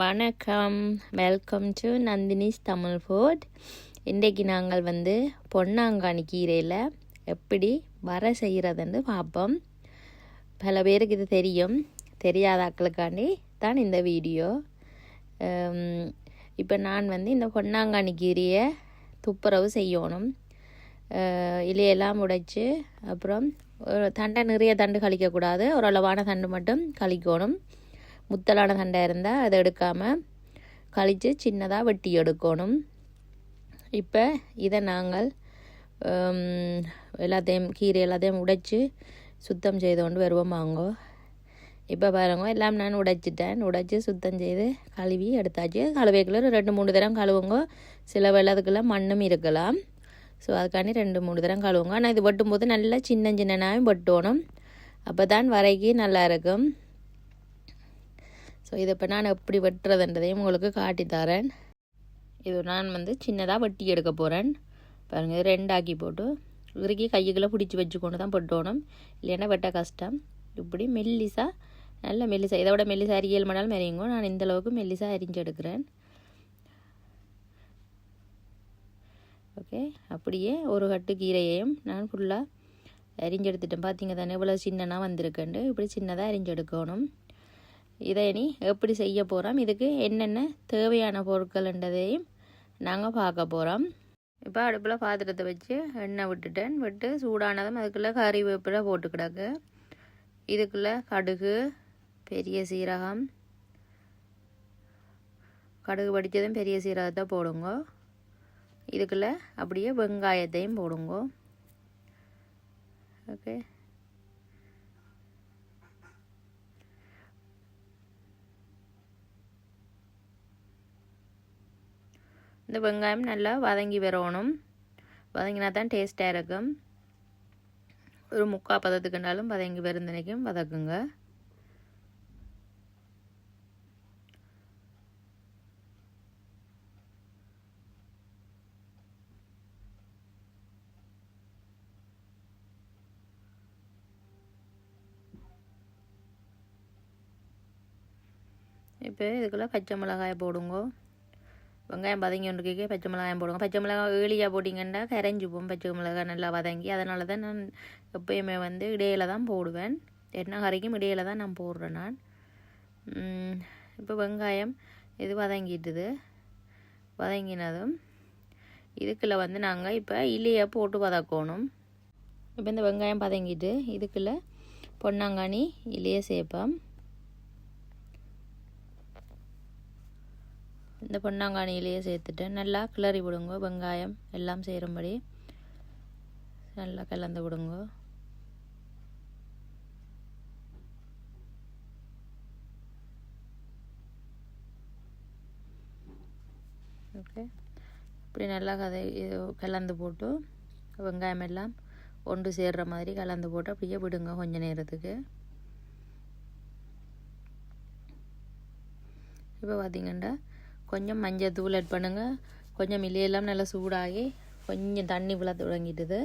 வணக்கம். Welcome to Nandini's Tamil food இன்றைக்கு நாங்கள் வந்து பொன்னாங்கானி கீரையில் எப்படி வர செய்கிறதுன்னு பார்ப்போம் பல பேருக்கு இது தெரியும். தெரியாத ஆக்களுக்காண்டி தான் இந்த வீடியோ. இப்போ நான் வந்து இந்த பொன்னாங்கானி கீரையை துப்புரவு செய்யணும். இலையெல்லாம் உடைச்சி அப்புறம் ஒரு தண்டை நிறைய தண்டு கழிக்கக்கூடாது. ஓரளவான தண்டு மட்டும் கழிக்கணும். முத்தலான தண்டை இருந்தால் அதை எடுக்காமல் கழித்து சின்னதாக வெட்டி எடுக்கணும். இப்போ இதை நாங்கள் எல்லாத்தையும் கீரை எல்லாத்தையும் உடைச்சி சுத்தம் செய்து கொண்டு வருவோம் வாங்கோ இப்போ பாருங்க எல்லாம் நான் உடைச்சிட்டேன். உடைச்சி சுத்தம் செய்து கழுவி எடுத்தாச்சு. கழுவைக்குள்ள ரெண்டு மூணு தரம் கழுவுங்க. சில வெள்ளத்துக்குள்ள மண்ணும் இருக்கலாம். ஸோ அதுக்காண்டி ரெண்டு மூணு தரம் கழுவுங்க. ஆனால் இது வெட்டும்போது நல்லா சின்ன சின்னனாகவும் வெட்டணும். அப்போ தான் வரைக்கும் நல்லா இருக்கும். ஸோ இதை இப்போ நான் எப்படி வெட்டுறதுன்றதையும் உங்களுக்கு காட்டி தரேன். இது நான் வந்து சின்னதாக வெட்டி எடுக்க போகிறேன் பாருங்கள் ரெண்டாக்கி போட்டு இறுக்கி கையுக்குள்ளே பிடிச்சி வச்சுக்கொண்டு தான் வெட்டணும். இல்லைன்னா வெட்ட கஷ்டம். இப்படி மெல்லிசா நல்ல மெல்லிசா இதை விட மெல்லிசா அரியல் மணாலும் மெரியுங்கோ நான் இந்த அளவுக்கு மெல்லிசா அரிஞ்சு எடுக்கிறேன் ஓகே அப்படியே ஒரு கட்டு கீரையையும் நான் ஃபுல்லாக அரிஞ்சு எடுத்துட்டேன் பார்த்தீங்க தானே இவ்வளோ சின்னனாக வந்திருக்குண்டு இப்படி சின்னதாக அரிஞ்சு எடுக்கணும் இதை இனி எப்படி செய்ய போகிறோம் இதுக்கு என்னென்ன தேவையான பொருட்கள்ன்றதையும் நாங்கள் பார்க்க போகிறோம் இப்போ அடுப்பில் பாத்திரத்தை வச்சு எண்ணெய் விட்டுட்டேன். விட்டு சூடானதும் அதுக்குள்ளே கறிவேப்பிலை போட்டு கிடக்கு இதுக்குள்ளே கடுகு பெரிய சீரகம். கடுகு படித்ததும் பெரிய சீரகத்தை போடுங்க. இதுக்குள்ளே அப்படியே வெங்காயத்தையும் போடுங்க. ஓகே. இந்த வெங்காயம் நல்லா வதங்கி வரணும். வதங்கினா தான் டேஸ்ட்டாக இருக்கும். ஒரு முக்கால் பதத்துக்குண்டாலும் வதங்கி வருந்தனைக்கும் வதக்குங்க. இப்போ இதுக்குள்ளே பச்சை மிளகாய் போடுங்க. வெங்காயம் வதங்கி ஒன்றுக்கே பச்சை மிளகாயம் போடுங்க பச்சை மிளகாய் ஏழியாக போட்டிங்கன்னா கரைஞ்சி போகும் பச்சை மிளகாய் நல்லா வதங்கி அதனால தான் நான் எப்பயுமே வந்து இடையில தான் போடுவேன் என்ன கறிக்கும் இடையில தான் நான் போடுறேன் நான் இப்போ வெங்காயம் இது வதங்கிட்டுது வதங்கினதும் இதுக்குள்ளே வந்து நாங்கள் இப்போ இலையை போட்டு வதக்கணும் இப்போ இந்த வெங்காயம் பதங்கிட்டு இதுக்குள்ள பொன்னாங்கானி இலையை சேர்ப்போம் இந்த பொன்னாங்கானியிலேயே சேர்த்துட்டு நல்லா கிளறி விடுங்க வெங்காயம் எல்லாம் சேரும்படி. நல்லா கலந்து விடுங்க. ஓகே. இப்படி நல்லா கதை இது கலந்து போட்டு வெங்காயம் எல்லாம் ஒன்று சேர்ற மாதிரி கலந்து போட்டு அப்படியே விடுங்க கொஞ்ச நேரத்துக்கு. இப்போ பார்த்தீங்கன்னா கொஞ்சம் மஞ்சள் தூள் ஆட் பண்ணுங்கள் கொஞ்சம் இலையெல்லாம் நல்லா சூடாகி கொஞ்சம் தண்ணி விழ தொடங்கிட்டுது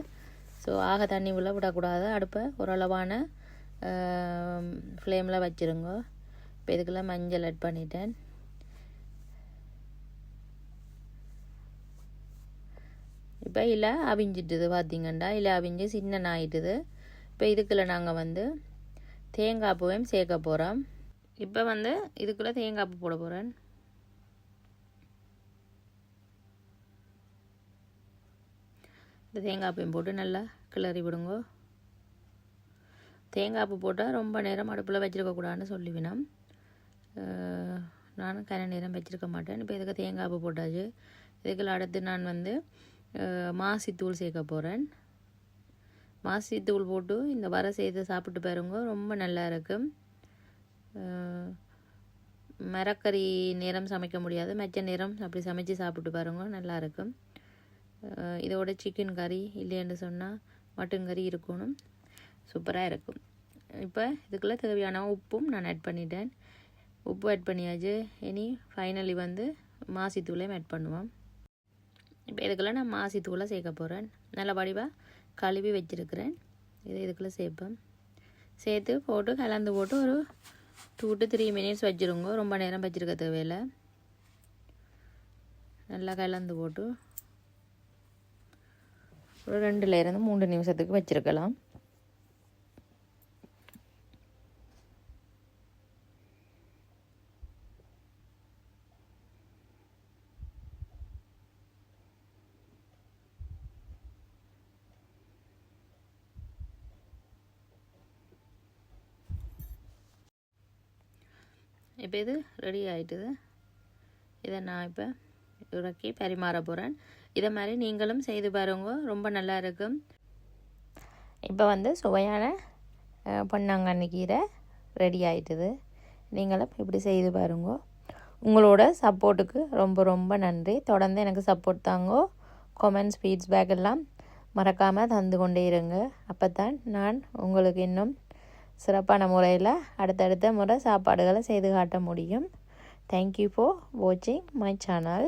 ஸோ ஆக தண்ணி விழ விடக்கூடாது. அடுப்பை ஓரளவான ஃப்ளேமில் வச்சுருங்க. இப்போ இதுக்கெல்லாம் மஞ்சள் ஆட் பண்ணிட்டேன். இப்போ இலை அவிஞ்சிட்டுது பார்த்திங்கண்டா இலை அவிஞ்சு சின்ன ஆகிட்டுது இப்போ இதுக்குள்ள நாங்கள் வந்து தேங்காய் பூவையும் சேர்க்க போகிறோம் இப்போ வந்து இதுக்குள்ளே தேங்காய் பூ போட போகிறேன் இந்த தேங்காய் பூவையும் போட்டு நல்லா கிளறி விடுங்க. தேங்காய் பூ போட்டால் ரொம்ப நேரம் அடுப்பில் வச்சுருக்கக்கூடாதுன்னு சொல்லிவினோம் நானும் கன நேரம் வச்சுருக்க மாட்டேன். இப்போ இதுக்கு தேங்காய் பூ போட்டாச்சு? இதுக்குள்ள அடுத்து நான் வந்து மாசித்தூள் சேர்க்க போகிறேன் மாசித்தூள் போட்டு இந்த வர செய்து சாப்பிட்டு பாருங்க ரொம்ப நல்லா இருக்கும். மரக்கறி நேரம் சமைக்க முடியாது. மெச்ச நேரம் அப்படி சமைச்சு சாப்பிட்டு பாருங்க நல்லா இருக்கும். இதோட சிக்கன் கறி இல்லைன்னு சொன்னால் மட்டன் கறி இருக்கணும். சூப்பராக இருக்கும். இப்போ இதுக்குள்ளே தேவையான உப்பும் நான் ஆட் பண்ணிட்டேன். உப்பு ஆட் பண்ணியாச்சு. இனி ஃபைனலி வந்து மாசித்தூளையும் ஆட் பண்ணுவோம். இப்போ இதுக்குள்ளே நான் மாசித்தூளை சேர்க்க போகிறேன் நல்ல வடிவாக கழுவி வச்சுருக்கிறேன். இதை இதுக்குள்ளே சேர்ப்பேன் சேர்த்து போட்டு கலந்து போட்டு ஒரு டூ டு த்ரீ மினிட்ஸ் வச்சுருங்க. ரொம்ப நேரம் வச்சுருக்க தேவையில்லை. நல்லா கலந்து போட்டு ஒரு ரெண்டுலேருந்து மூன்று நிமிஷத்துக்கு வச்சுருக்கலாம். இப்போ இது ரெடி ஆகிட்டுது இதை நான் இப்போ இறக்கி பரிமாற போகிறேன் இதை மாதிரி நீங்களும் செய்து பாருங்க. ரொம்ப நல்லா இருக்கும் இப்போ வந்து சுவையான பொன்னாங்கண்ணி கீரை ரெடி ஆயிட்டுது. நீங்களும் இப்படி செய்து பாருங்க. உங்களோட சப்போர்ட்டுக்கு ரொம்ப ரொம்ப நன்றி. தொடர்ந்து எனக்கு சப்போர்ட் தாங்கோ. கொமெண்ட்ஸ் ஃபீட்பேக் எல்லாம் மறக்காமல் தந்து கொண்டே இருங்க. அப்போ தான் நான் உங்களுக்கு இன்னும் சிறப்பான முறையில் அடுத்தடுத்த முறை சாப்பாடுகளை செய்து காட்ட முடியும். தேங்க்யூ ஃபார் வாட்சிங் மை சேனல்